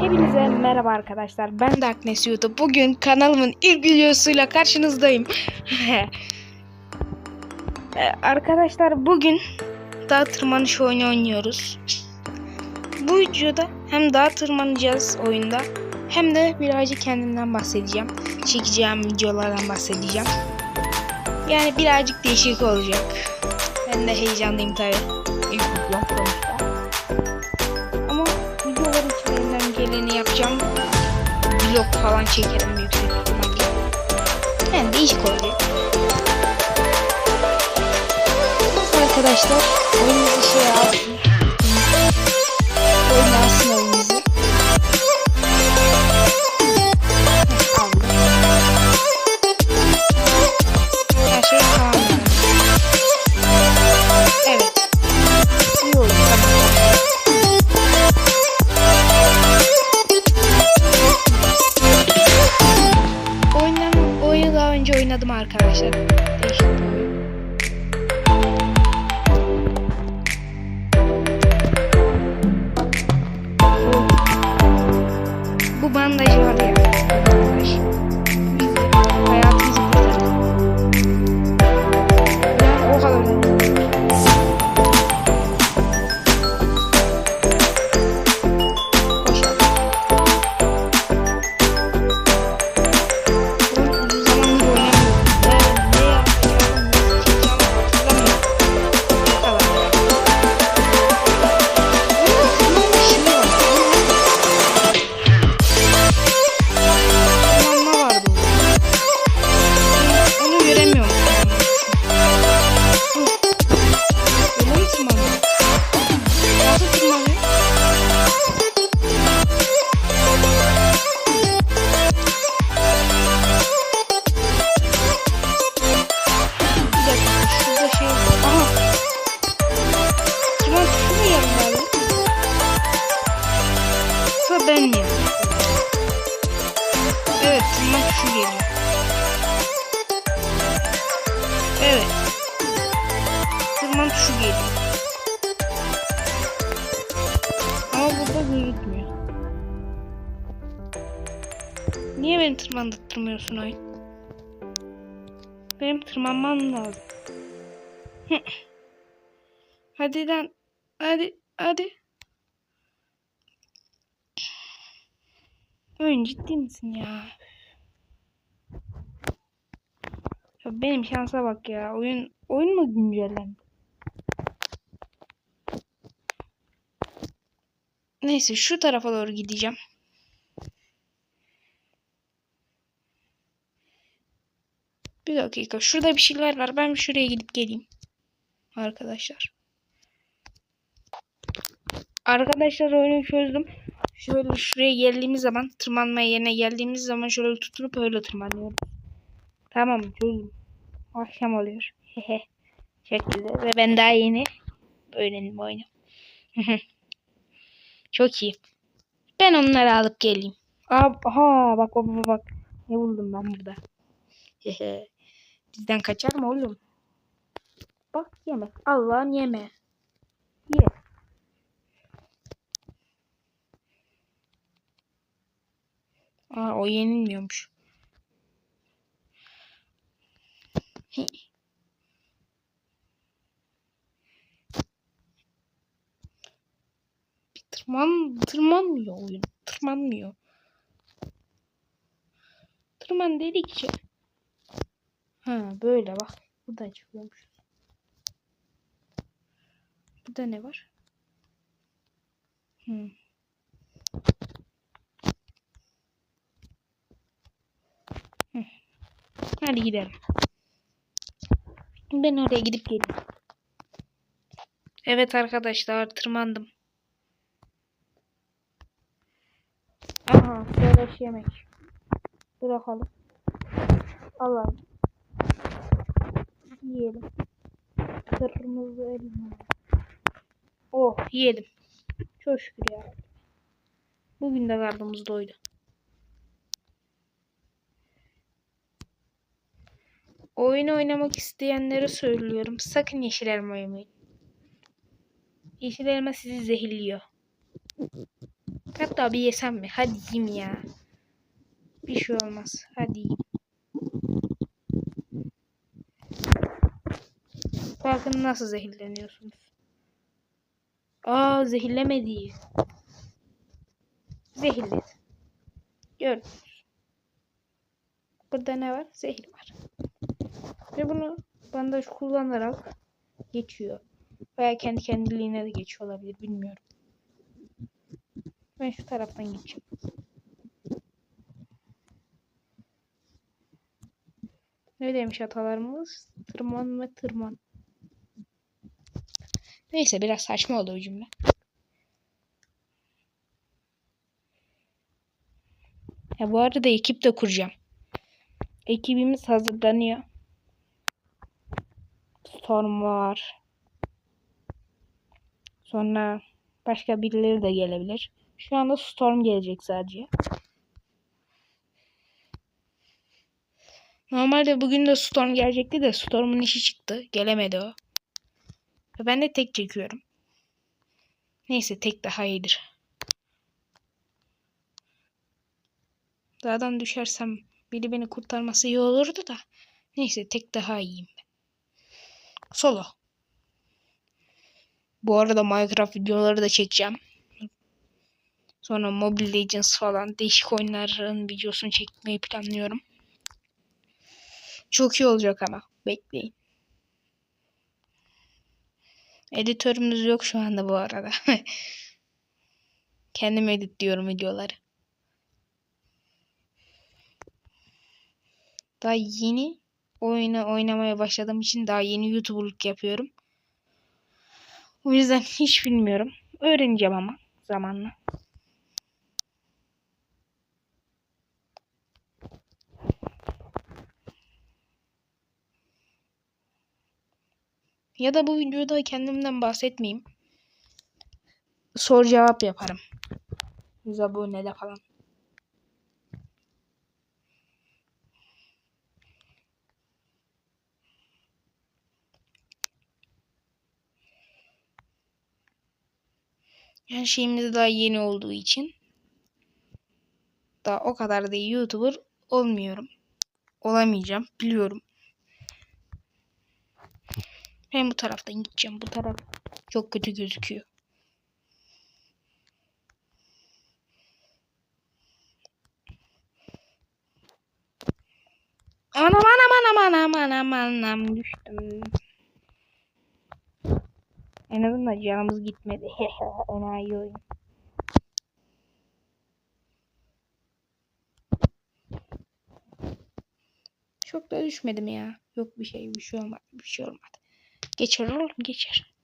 Hepinize merhaba arkadaşlar. Ben Darkness YouTube. Bugün kanalımın ilk videosuyla karşınızdayım. Ee, arkadaşlar bugün dağ tırmanış oyunu oynuyoruz. Bu videoda hem dağ tırmanacağız oyunda hem de birazcık kendimden bahsedeceğim. Çekeceğim videolardan bahsedeceğim. Yani birazcık değişik olacak. Ben de heyecanlıyım tabii. Yapacağım. Vlog falan çekerim yüksek ihtimalle. Yani değişik olacak. Arkadaşlar oyununuzu şey alsın. Oyunu gözükmüyor. Niye beni tırmandırtmıyorsun oyun? Benim tırmanmam lazım. Hadi lan. Hadi. Hadi. Oyun ciddi misin ya? Ya benim şansa bak ya. Oyun oyun mu güncellendi? Neyse şu tarafa doğru gideceğim. Bir dakika. Şurada bir şeyler var. Ben şuraya gidip geleyim. Arkadaşlar. Arkadaşlar oyunu çözdüm. Şöyle şuraya geldiğimiz zaman tırmanma yerine geldiğimiz zaman şöyle tutunup öyle tırmanıyorum. Tamam çözdüm. Akşam oluyor. Hehe. Şekilde ve ben daha yeni öğrendim oyunu. Çok iyi. Ben onları alıp geleyim. Aha bak bak bak bak. Ne buldum ben burada. Bizden kaçar mı oğlum? Bak yemek. Allah'ın yemeği. Ye. Aa o yenilmiyormuş. Hi. Bir tırman tırmanmıyor oyun. Tırmanmıyor. Tırman dedikçe. Ha böyle bak. Buradan çıkıyormuş. Burada ne var? Hmm. Hadi gidelim. Ben oraya gidip geleyim. Evet arkadaşlar tırmandım. Söyleş yemek. Bırakalım. Alalım. Yiyelim. Kırmızı elma. Oh yiyelim. Çok şükür ya. Bugün de karnımız doydu. Oyun oynamak isteyenlere söylüyorum. Sakın yeşil elma yemeyin. Yeşil elma sizi zehirliyor. Hatta bir yesem mi? Hadi yiyeyim ya. Bir şey olmaz. Hadi yiyeyim. Bakın nasıl zehirleniyorsunuz. Aa zehirlemedi. Zehirledi. Gördünüz. Burada ne var? Zehir var. Ve bunu bandaj kullanarak geçiyor. Veya kendi kendiliğine de geçiyor olabilir. Bilmiyorum. Ben şu taraftan gideceğim. Ne demiş atalarımız? Tırman ve tırman. Neyse biraz saçma oldu bu cümle. Ya bu arada ekip de kuracağım. Ekibimiz hazırlanıyor. Storm var. Sonra başka birileri de gelebilir. Şu anda Storm gelecek sadece. Normalde bugün de Storm gelecekti de Storm'un işi çıktı. Gelemedi o. Ben de tek çekiyorum. Neyse tek daha iyidir. Dağdan düşersem biri beni kurtarması iyi olurdu da. Neyse tek daha iyiyim ben. Solo. Bu arada Minecraft videoları da çekeceğim. Sonra Mobile Legends falan değişik oyunların videosunu çekmeyi planlıyorum. Çok iyi olacak ama. Bekleyin. Editörümüz yok şu anda bu arada. Kendim editliyorum videoları. Daha yeni oyunu oynamaya başladığım için daha yeni YouTuber'lık yapıyorum. O yüzden hiç bilmiyorum. Öğreneceğim ama zamanla. Ya da bu videoda kendimden bahsetmeyeyim. Soru cevap yaparım. 100 abonede falan. Her şeyimiz daha yeni olduğu için daha o kadar da YouTuber olmuyorum. Olamayacağım. Biliyorum. Ben bu taraftan gideceğim. Bu taraf çok kötü gözüküyor. Anam anam anam anam anam anam düştüm. En azından canımız gitmedi. Enayi oyun. Çok da düşmedim ya. Yok bir şey bir şey olmadı. Bir şey olmadı. Geçer oğlum geçer.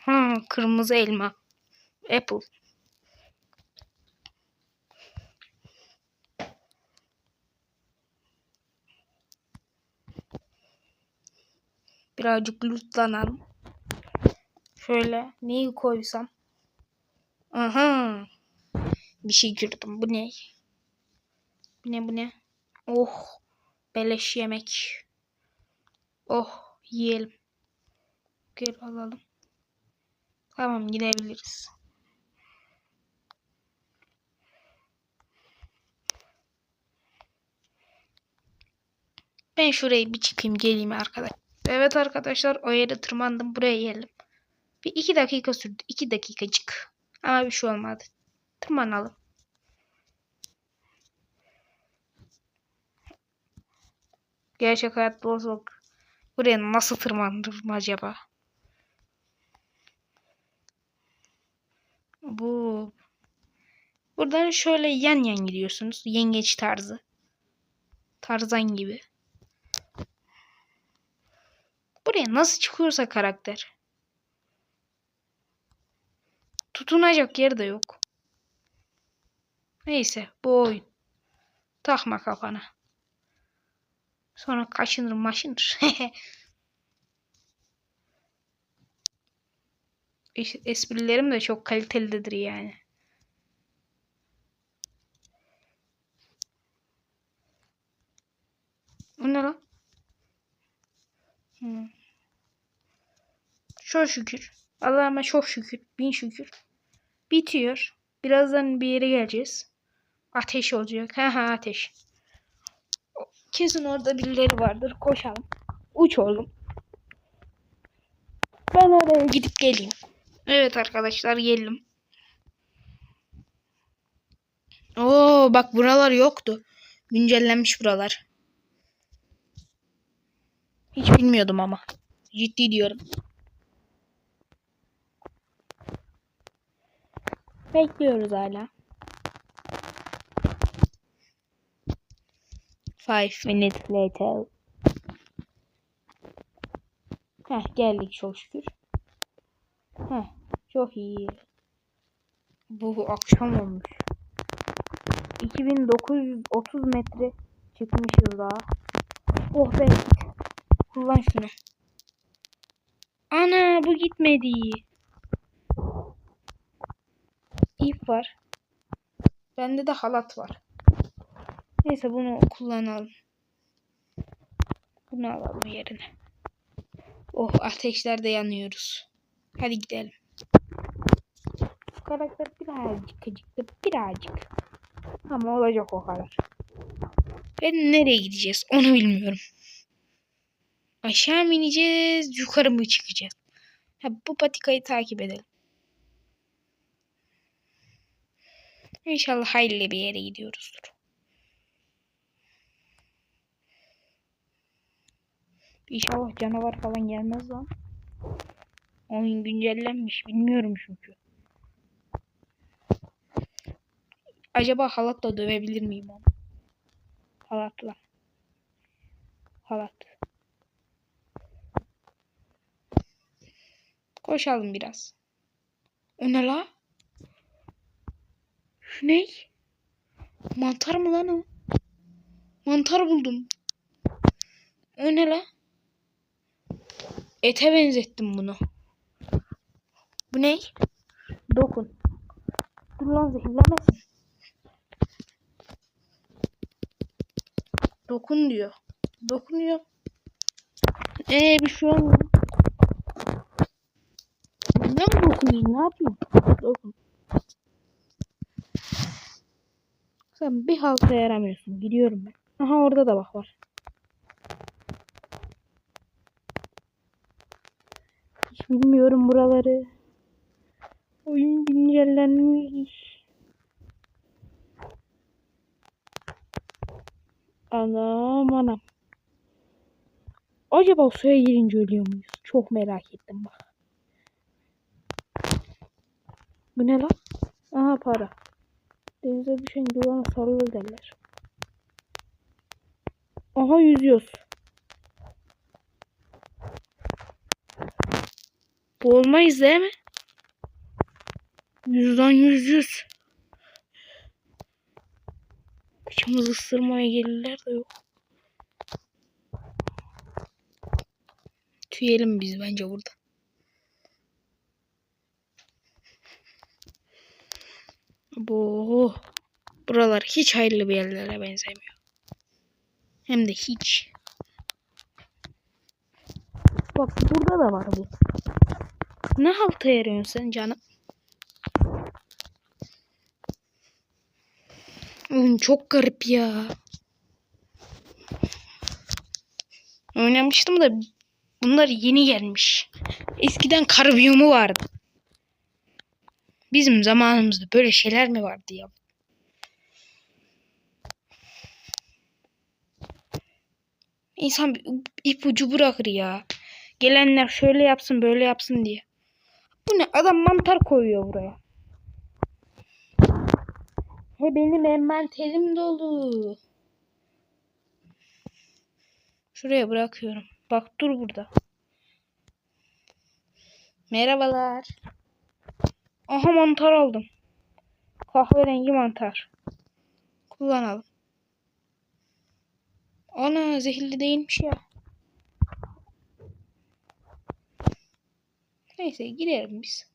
Ha, kırmızı elma. Apple. Birazcık lootlanalım. Şöyle neyi koysam. Aha. Bir şey gördüm. Bu ne? Bu ne bu ne? Oh. Beleş yemek. Oh. Yiyelim. Gel alalım. Tamam gidebiliriz. Ben şurayı bir çıkayım geleyim arkadaş. Evet arkadaşlar o yere tırmandım buraya geldim. Bir iki dakika sürdü. iki dakikacık. Ama bir şey olmadı. Tırmanalım. Gerçek hayatta olsak buraya nasıl tırmanırım acaba? Bu buradan şöyle yan yan gidiyorsunuz. Yengeç tarzı. Tarzan gibi. Buraya nasıl çıkıyorsa karakter. Tutunacak yer de yok. Neyse bu oyun. Takma kafana. Sonra kaşınır maşınır. Esprilerim de çok kalitelidir yani. O ne lan? Hı. Çok şükür. Allah'ıma çok şükür. Bin şükür. Bitiyor. Birazdan bir yere geleceğiz. Ateş olacak. Ha ha ateş. Kesin orada birileri vardır. Koşalım. Uç oğlum. Ben oraya gidip geleyim. Evet arkadaşlar geldim. Oo bak buralar yoktu. Güncellenmiş buralar. Hiç bilmiyordum ama. Ciddi diyorum. Bekliyoruz hala. Five minutes later. Heh geldik çok şükür. Heh çok iyi. Bu akşam olmuş. 2930 metre çıkmışız daha. Oh be. Kullan şunu. Ana bu gitmedi. İp var. Bende de halat var. Neyse bunu kullanalım. Bunu alalım yerine. Oh ateşlerde yanıyoruz. Hadi gidelim. Bu karakter birazcık acıktı. Birazcık. Ama olacak o kadar. Ve nereye gideceğiz onu bilmiyorum. Aşağı mı ineceğiz yukarı mı çıkacağız? Ha, bu patikayı takip edelim. İnşallah hayırlı bir yere gidiyoruzdur. İnşallah canavar falan gelmez lan. Oyun güncellenmiş bilmiyorum çünkü. Acaba halatla dövebilir miyim onu? Halatla. Halat. Koşalım biraz. O ne la? Şu ne? Mantar mı lan o? Mantar buldum. O ne la? Ete benzettim bunu. Bu ne? Dokun. Dur lan zehirlenmesin. Dokun diyor. Dokunuyor. Ee bir şey olmuyor. Ne mi dokunayım? Ne yapayım? Dokun. Sen bir halta yaramıyorsun. Gidiyorum ben. Aha orada da bak var. Hiç bilmiyorum buraları. Oyun güncellenmiş. Anam anam. Acaba suya girince ölüyor muyuz? Çok merak ettim bak. Bu ne lan? Aha para. Denize düşen yılana sarılır derler. Aha yüzüyoruz. Boğulmayız değil mi? Yüzden yüz yüz. Kıçımızı ısırmaya gelirler de yok. Tüyelim biz bence burada. Bu buralar hiç hayırlı bir yerlere benzemiyor. Hem de hiç. Bak burada da var bu. Ne halta yarıyorsun sen canım? Oğlum çok garip ya. Oynamıştım da bunlar yeni gelmiş. Eskiden kar biyomu vardı. Bizim zamanımızda böyle şeyler mi vardı ya? İnsan ipucu bırakır ya. Gelenler şöyle yapsın böyle yapsın diye. Bu ne? Adam mantar koyuyor buraya. He benim envanterim dolu. Şuraya bırakıyorum. Bak dur burada. Merhabalar. Aha mantar aldım. Kahverengi mantar. Kullanalım. Ana zehirli değilmiş ya. Neyse gidelim biz.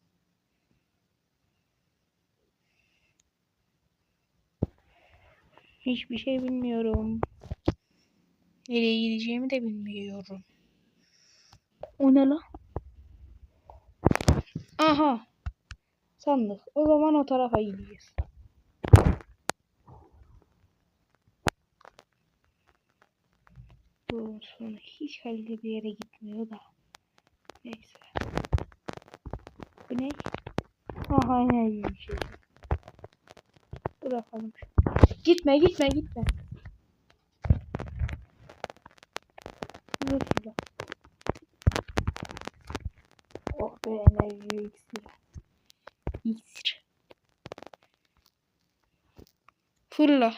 Hiçbir şey bilmiyorum. Nereye gideceğimi de bilmiyorum. O ne lan? Aha. Sandık. O zaman o tarafa gideceğiz. Sonra hiç halde bir yere gitmiyor da. Neyse. Bu ne? Yine iyi bir şey. Bırakalım. Gitme gitme gitme. Şurada. Oh be enerji iksir. İksir. Fırla.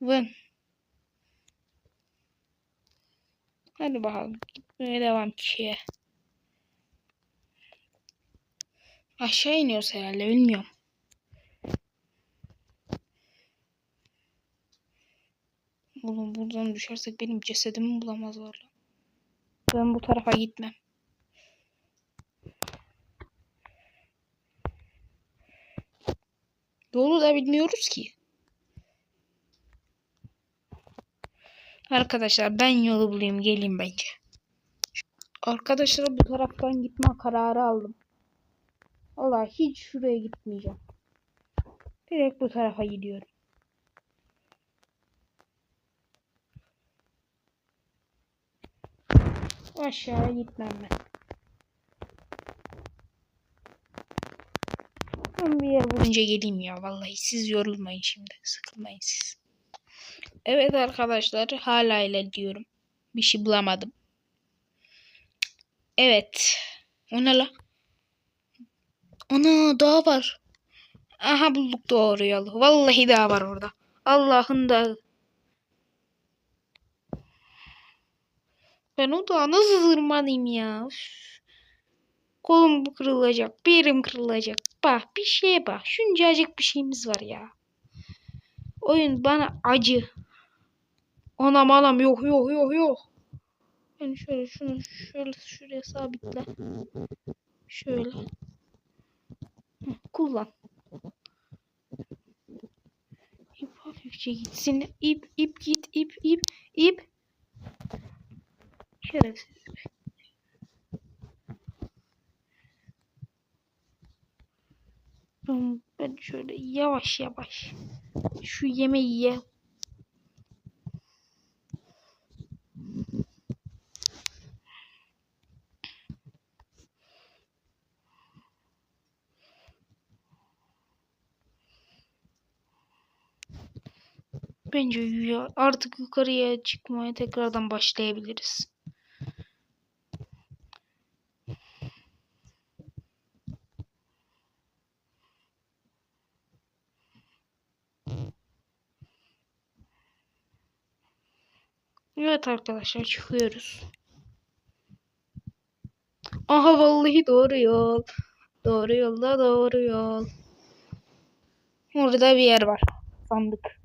Vın. Hadi bakalım. Gitmeye devam kişiye. Aşağı iniyoruz herhalde bilmiyorum. Oğlum buradan düşersek benim cesedimi bulamazlar. Ben bu tarafa gitmem. Yolu da bilmiyoruz ki. Arkadaşlar ben yolu bulayım geleyim bence. Arkadaşlar bu taraftan gitme kararı aldım. Vallahi hiç şuraya gitmeyeceğim. Direkt bu tarafa gidiyorum. Aşağıya gitmem ben. Ben bir yer bulunca geleyim ya. Vallahi siz yorulmayın şimdi. Sıkılmayın siz. Evet arkadaşlar hala ilerliyorum. Bir şey bulamadım. Evet. O ne la? Ana dağ var. Aha bulduk doğru yolu. Vallahi dağ var orada. Allah'ın dağı. Ben o dağa nasıl zırmanayım ya? Üf. Kolum kırılacak. Bir kırılacak. Bak bir şeye bak. Şuncacık bir şeyimiz var ya. Oyun bana acı. Anam anam yok yok yok yok. Ben şöyle şunu şöyle şuraya sabitle. Şöyle. Kullan. İp hafifçe gitsin. İp ip git ip ip ip. Şerefsiz. Ben şöyle yavaş yavaş şu yemeği ye. Bence artık yukarıya çıkmaya tekrardan başlayabiliriz. Evet arkadaşlar çıkıyoruz. Aha vallahi doğru yol. Doğru yolda doğru yol. Orada bir yer var. Sandık.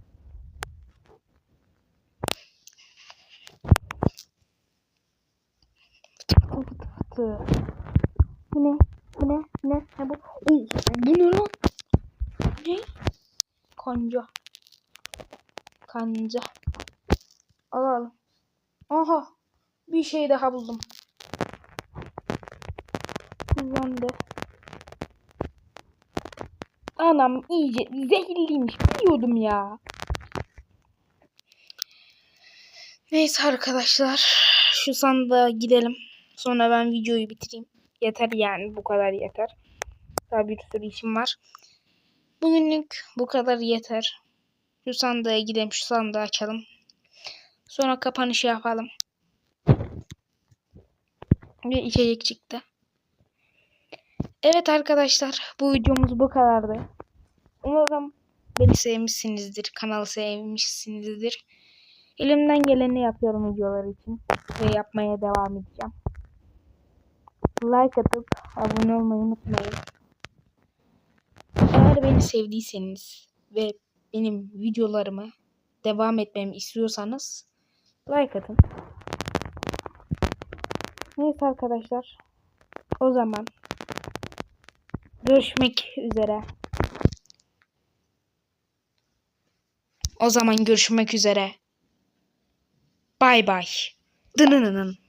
Fıtı. Bu ne? Bu ne? Ne? Ne bu? Oo, bu ne lan? Ne? Kanca. Kanca. Alalım. Aha. Bir şey daha buldum. Kullandı. Anam iyice zehirliymiş. Biliyordum ya. Neyse arkadaşlar. Şu sandığa gidelim. Sonra ben videoyu bitireyim. Yeter yani. Bu kadar yeter. Daha bir sürü işim var. Bugünlük bu kadar yeter. Şu sandığa gidelim. Şu sandığı açalım. Sonra kapanışı yapalım. Ve içecek çıktı. Evet arkadaşlar bu videomuz bu kadardı. Umarım beni sevmişsinizdir. Kanalı sevmişsinizdir. Elimden geleni yapıyorum videolar için. Ve yapmaya devam edeceğim. Like atıp abone olmayı unutmayın. Eğer beni sevdiyseniz ve benim videolarımı devam etmemi istiyorsanız like atın. Neyse arkadaşlar. O zaman görüşmek üzere. O zaman görüşmek üzere. Bay bay. Dınınının.